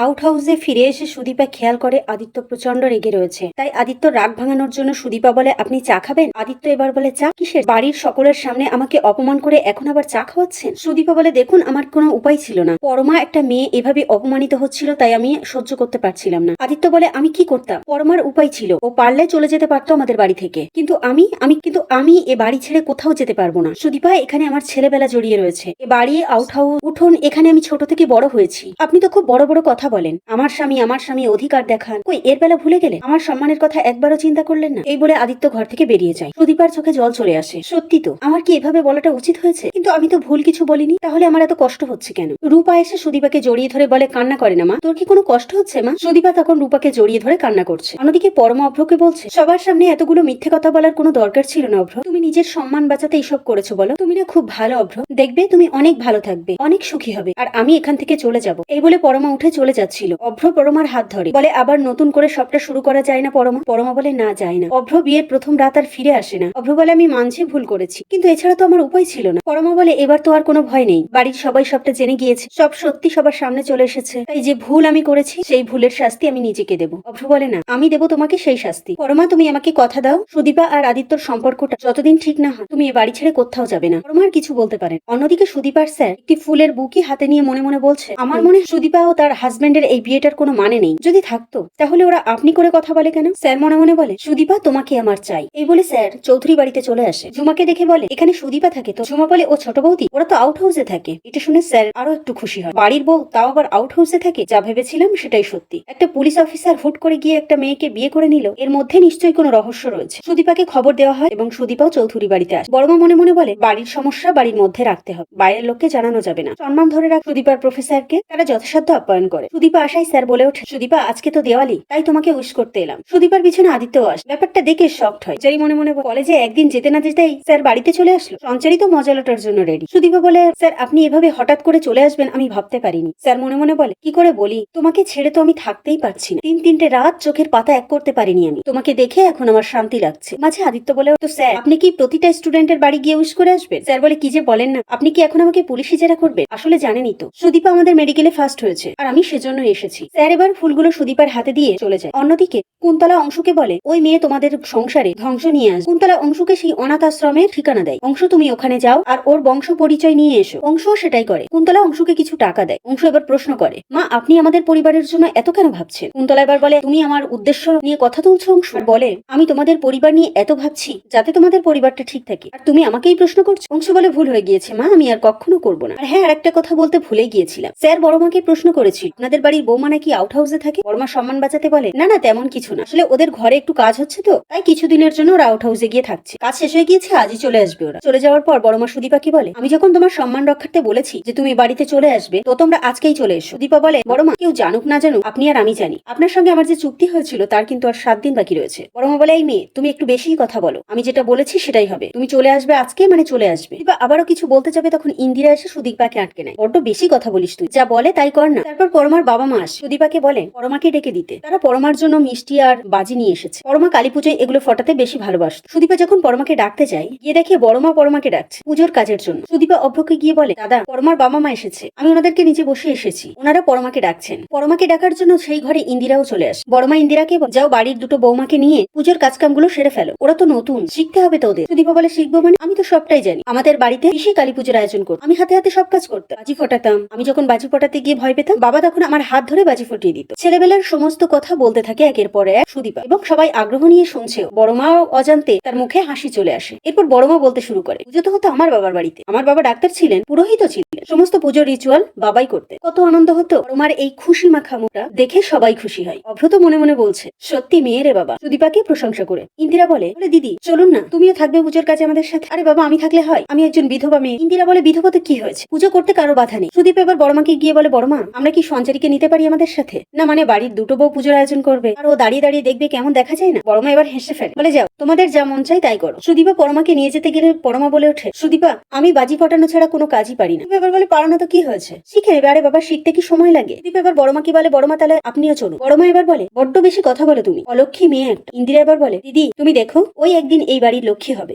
Out হাউসে ফিরে এসে সুদীপা খেয়াল করে আদিত্য প্রচণ্ড রেগে রয়েছে। তাই আদিত্য রাগ ভাঙানোর জন্য সুদীপা বলে, আপনি চা খাবেন? আদিত্য এবার বলে, চা কিসের? বাড়ির সকলের সামনে আমাকে অপমান করে এখন আবার চা খাওয়াচ্ছেন? সুদীপা বলে, দেখুন, আমার কোনো উপায় ছিল না। পরমা একটা মেয়ে এভাবে অপমানিত হচ্ছিল, তাই আমি সহ্য করতে পারছিলাম না। আদিত্য বলে, আমি কি করতাম? পরমার উপায় ছিল। ও পারলে চলে যেতে পারতো আমাদের বাড়ি থেকে। কিন্তু আমি আমি, কিন্তু আমি এ বাড়ি ছেড়ে কোথাও যেতে পারব না। সুদীপা, এখানে আমার ছেলেবেলা জড়িয়ে রয়েছে। এ বাড়ি আউট হাউস উঠোন, এখানে আমি ছোট থেকে বড় হয়েছি। আপনি তো খুব বড় বড় কথা বলেন, আমার স্বামী আমার স্বামী অধিকার দেখান। কই, এর বেলা ভুলে গেলে? আমার সম্মানের কথা একবারও চিন্তা করলেন না? এই বলে আদিত্য ঘর থেকে বেরিয়ে যায়। সুদীপার চোখে জল চলে আসে। সত্যি তো, আমার কি এভাবে বলাটা উচিত হয়েছে? কিন্তু আমি তো ভুল কিছু বলিনি। তাহলে আমার এত কষ্ট হচ্ছে কেন? রূপা এসে সুদীপাকে জড়িয়ে ধরে বলে, কান্না করে না মা। তোর কি কোনো কষ্ট হচ্ছে মা? সুদীপা তখন রূপাকে জড়িয়ে ধরে কান্না করছে। অন্যদিকে পরমা অভ্রকে বলছে, সবার সামনে এতগুলো মিথ্যে কথা বলার কোনো দরকার ছিল না অভ্র। তুমি নিজের সম্মান বাঁচাতে এইসব করেছ বলো। তুমি না খুব ভালো অভ্র। দেখবে, তুমি অনেক ভালো থাকবে, অনেক সুখী হবে। আর আমি এখান থেকে চলে যাব। এই বলে পরমা উঠে চলে যাচ্ছিল। অভ্র পরমার হাত ধরে। বলে, আবার নতুন করে সবটা শুরু করা যায় না, পরমা? পরমা বলে, না, যায় না। অভ্র বিয়ের প্রথম রাত আর ফিরে আসে না। অভ্র বলে, আমি মানছি, ভুল করেছি। কিন্তু এছাড়া তো আমার উপায় ছিল না। পরমা বলে, এবার তো আর কোনো ভয় নেই। বাড়ির সবাই সবটা জেনে গিয়েছে। সব সত্যি সবার সামনে চলে এসেছে। তাই যে ভুল আমি করেছি, সেই ভুলের শাস্তি আমি নিজেকে দেবো। অভ্র বলে, না, আমি দেবো তোমাকে সেই শাস্তি। পরমা, তুমি আমাকে কথা দাও। সুদীপা আর আদিত্যর সম্পর্কটা যতদিন ঠিক না হয়, তুমি এ বাড়ি ছেড়ে কোথাও যাবে না। পরমা আর কিছু বলতে পারেন অন্যদিকে সুদীপার স্যার একটি ফুলের বুকি হাতে নিয়ে মনে মনে বলছে, আমার মনে সুদীপা ও তার হাজবেন্ডের এই বিয়েটার কোনো মানে নেই। যদি থাকতো, তাহলে ওরা আপনি করে কথা বলে কেন? স্যার মনে মনে বলে, সুদীপা তোমাকে আমার চাই। এই বলে স্যার চৌধুরী বাড়িতে চলে আসে। ঝুমাকে দেখে বলে, এখানে সুদীপা থাকে তো? ঝুমা বলে, ও ছোট বৌদি, ওরা তো আউট হাউসে থাকে। এটা শুনে স্যার আরও একটু খুশি হয়। বাড়ির বউ তাও আবার আউট হাউসে থাকে? যা ভেবেছিলাম সেটাই সত্যি। একটা পুলিশ অফিসার হুট করে গিয়ে একটা মেয়েকে বিয়ে করে নিল, এর মধ্যে নিশ্চয়ই কোনো রহস্য রয়েছে। সুদীপাকে খবর দেওয়া হয় এবং সুদীপাও চৌধুরী বাড়িতে আসে। বড়মা মনে মনে বলে, বাড়ির সমস্যা বাড়ির মধ্যে রাখতে হবে। বাইরের লোককে জানানো যাবে না। সম্মান ধরে রাখ সুদীপার প্রফেসরকে তারা যথাসাধ্য আপ্যায়ন করে। সুদীপা আশাই স্যার বলে ওঠে, সুদীপা, আজকে তো দেওয়ালি, তাই তোমাকে উইশ করতে এলাম। সুদীপার পিছনে আদিত্য আস। ব্যাপারটা দেখে শক্ট হয়। যাই মনে মনে কলেজে একদিন যেতে না যেতেই স্যার বাড়িতে চলে আসলো? সঞ্চারী তো মজা লোটার জন্য রেডি সুদীপা বলে, স্যার, আপনি এভাবে হঠাৎ করে চলে আসবেন, আমি ভাবতে পারিনি। স্যার মনে মনে বলে, কি করে বলি? তোমাকে ছেড়ে তো আমি থাকতেই পারছি না। তিন তিনটে রাত চোখের পাতা এক করতে পারিনি আমি। তোমাকে দেখে এখন আমার শান্তি লাগছে। মাঝে আদিত্য বলে, তো স্যার, আপনি কি প্রতিটা স্টুডেন্টের বাড়ি গিয়ে উইশ করে আসবেন? স্যার বলে, কি যে বলেন না, আপনি কি এখন আমাকে পুলিশে জেরা করবেন? আসলে জানেনই তো। সুদীপা আমাদের মেডিকেলে ফার্স্ট হয়েছে। আর আমি সেজন্য এসেছি। স্যার, এবার ফুলগুলো সুদীপার হাতে দিয়ে চলে যায়। অন্যদিকে কুন্তলা অংশুকে বলে, ওই মেয়ে তোমাদের সংসারে ধ্বংস নিয়ে আসবে। কুন্তলা অংশুকে সেই অনাথ আশ্রমের ঠিকানা দেয়। অংশ, তুমি ওখানে যাও আর ওর বংশ পরিচয় নিয়ে এসো। অংশও সেটাই করে। কুন্তলা অংশুকে কিছু টাকা দেয়। অংশ এবার প্রশ্ন করে, মা, আপনি আমাদের পরিবারের জন্য এত কেন ভাবছেন? কুন্তলা এবার বলে, তুমি আমার উদ্দেশ্য নিয়ে কথা তুলছো, অংশ? বলে, আমি তোমাদের পরিবার নিয়ে এত ভাবছি যাতে তোমাদের পরিবারটা ঠিক থাকে। আর তুমি আমাকেই প্রশ্ন করছ? অংশ বলে, ভুল হয়ে গিয়েছে মা, আমি আর কখনো করব না। আর হ্যাঁ আর একটা কথা বলতে ভুলে গিয়েছিলাম। স্যার বড় মাকে প্রশ্ন করেছিল আপনাদের বাড়ির বৌমা নাকি আউট হাউসে থাকে? বড়মা সম্মান বাঁচাতে বলে, না না, তেমন কিছু না। আসলে ওদের ঘরে একটু কাজ হচ্ছে তো, তাই কিছুদিনের জন্য ওরা আউট হাউসে গিয়ে থাকছে। কাজ শেষ হয়ে গিয়েছে, আজই চলে আসবে ওরা। চলে যাওয়ার পর বড়মা সুদীপা কি বলে, আমি যখন তোমার সম্মান রক্ষার্থে বলেছি যে তুমি বাড়িতে চলে আসবে, তো তোমরা আজকেই চলে এসো। সুদীপা বলে, বড়মা, কেউ জানুক না জানুক, আপনি আর আমি জানি। আপনার সঙ্গে আমার যে চুক্তি হয়েছিল, তার কিন্তু আর সাত দিন বাকি রয়েছে। বড়মা বলে, এই মেয়ে, তুমি একটু বেশিই কথা বলো। আমি যেটা বলেছি, সেটাই হবে। তুমি চলে আসবে আজকে মানে চলে আসবে। সুদীপা আবারও কিছু বলতে যাবে, তখন ইন্দিরা এসে সুদীপাকে আটকে নেয়। বড্ড বেশি কথা বলিস তুই। যা বলে, তাই কর না। তারপর পরমার বাবা মা আসে। সুদীপাকে বলে, পরমাকে ডেকে দিতে। তারা পরমার জন্য মিষ্টি আর বাজি নিয়ে এসেছে। পরমা কালী পুজোয় এগুলো ফটাতে বেশি ভালোবাসত। সুদীপা যখন পরমাকে ডাকতে যায়, গিয়ে দেখে বড়মা পরমাকে ডাকছে পুজোর কাজের জন্য। সুদীপা অভ্রকে গিয়ে বলে, দাদা, পরমার বাবা মা এসেছে। আমি ওনাদেরকে নিচে বসে এসেছি। ওনারা পরমাকে ডাকছেন। পরমাকে ডাকার জন্য সেই ঘরে ইন্দিরাও চলে আসে। বড়মা ইন্দিরাকে যাও বাড়ির দুটো বৌমাকে নিয়ে পুজোর কাজকামগুলো সেরে ফেলো। ওরা তো নতুন, শিখতে হবে তো ওদের সুদীপা বলে, শিখব মানে? আমি তো সবটাই জানি। আমাদের বাড়িতে বেশি কালী পুজোর আয়োজন করতো আমি হাতে হাতে সব কাজ করতাম। বাজি ফটাতাম। আমি যখন বাজি ফটাতে গিয়ে ভয় পেতাম, বাবা তখন আমার হাত ধরে বাজি ফুটিয়ে দিত। ছেলেবেলার সমস্ত কথা বলতে থাকে একের পর এক সুদীপা এবং সবাই আগ্রহ নিয়ে শুনছেও। বড় মাও অজান্তে তার মুখে হাসি চলে আসে। এরপর বড় মা বলতে শুরু করে, পুজো তো হতো আমার বাবার বাড়িতে। আমার বাবা ডাক্তার ছিলেন পুরোহিত ছিলেন। সমস্ত পুজোর রিচুয়াল বাবাই করতে কত আনন্দ হতো। বড়মার এই খুশি মাখা মুখটা দেখে সবাই খুশি হয়। অভ্রত মনে মনে বলছে, সত্যি মেয়েরে বাবা। সুদীপাকে প্রশংসা করে। ইন্দিরা বলে দিদি, চলুন না। তুমিও থাকবে পুজোর কাজে আমাদের সাথে? আরে বাবা, আমি থাকলে হয়। আমি একজন বিধবা মেয়ে। ইন্দিরা বলে বিধবা তো কি হয়েছে? পুজো করতে কারও বাধা নেই। সুদীপ এবার বড়মাকে গিয়ে বলে বড়মা আমরা কি সঞ্চারীকে নিতে পারি আমাদের সাথে? না মানে বাড়ির দুটো বউ পুজোর আয়োজন করবে আর ও দাঁড়িয়ে দাঁড়িয়ে দেখবে কেমন দেখা যায় না? বড়মা এবার হেসে ফেলে। বলে, যাও, তোমাদের যা মন চাই তাই করো। সুদীপা পরমাকে নিয়ে যেতে গেলে পরমা বলে ওঠে, সুদীপা, আমি বাজি ফটানো ছাড়া কোনো কাজই পারি না। এবার বলে পারানো তো, কি হয়েছে? শিখে নেবে আরে বাবা, শিখতে কি সময় লাগে? সুদীপ এবার বড়মা কি বলে, বড়মা, তাহলে আপনিও চলুন। বড়মা এবার বলে, বড্ড বেশি কথা বলে তুমি। অলক্ষী মেয়ে একটা। ইন্দিরা এবার বলে, দিদি, তুমি দেখো, ওই একদিন এই বাড়ির লক্ষ্মী হবে।